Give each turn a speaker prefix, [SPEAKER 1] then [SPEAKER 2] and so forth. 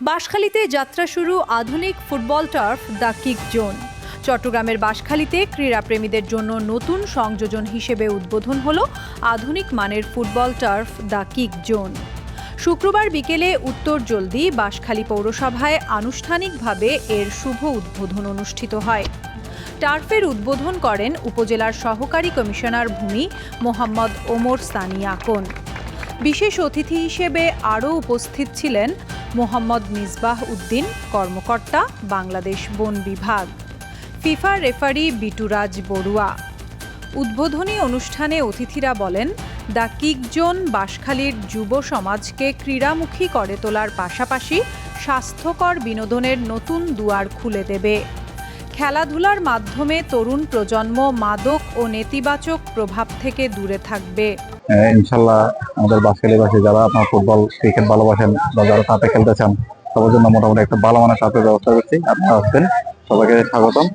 [SPEAKER 1] বাঁশখালীতে যাত্রা শুরু আধুনিক football turf the kick zone. চট্টগ্রামের বাঁশখালীতে ক্রীড়াপ্রেমীদের জন্য নতুন সংযোজন হিসেবে উদ্বোধন হল আধুনিক মানের football turf the kick zone. শুক্রবার বিকেলে উত্তর জলদি বাঁশখালী পৌরসভায় আনুষ্ঠানিকভাবে এর শুভ উদ্বোধন অনুষ্ঠিত হয়। টার্ফের উদ্বোধন করেন উপজেলার সহকারী কমিশনার ভূমি মোহাম্মদ ওমর সানি আকন। বিশেষ অতিথি হিসেবে আরও উপস্থিত ছিলেন মোহাম্মদ মিসবাহ উদ্দিন, কর্মকর্তা, বাংলাদেশ বন বিভাগ। FIFA referee Bituraj Barua. উদ্বোধনী অনুষ্ঠানে অতিথিরা বলেন, দ্য কিক জোন বাঁশখালীর যুব সমাজকে ক্রীড়ামুখী করে তোলার পাশাপাশি স্বাস্থ্যকর বিনোদনের নতুন দুয়ার খুলে দেবে। খেলাধুলার মাধ্যমে তরুণ প্রজন্ম মাদক ও নেতিবাচক প্রভাব থেকে দূরে থাকবে।
[SPEAKER 2] ইনশাল্লাহ আমাদের বাসকালীবাসী যারা আপনার ফুটবল, ক্রিকেট ভালোবাসেন বা যারা তাতে খেলতে চান, সবার জন্য মোটামুটি একটা ভালো মানের সাথে ব্যবস্থা করছি। আপনারা আসবেন। সবাইকে স্বাগতম।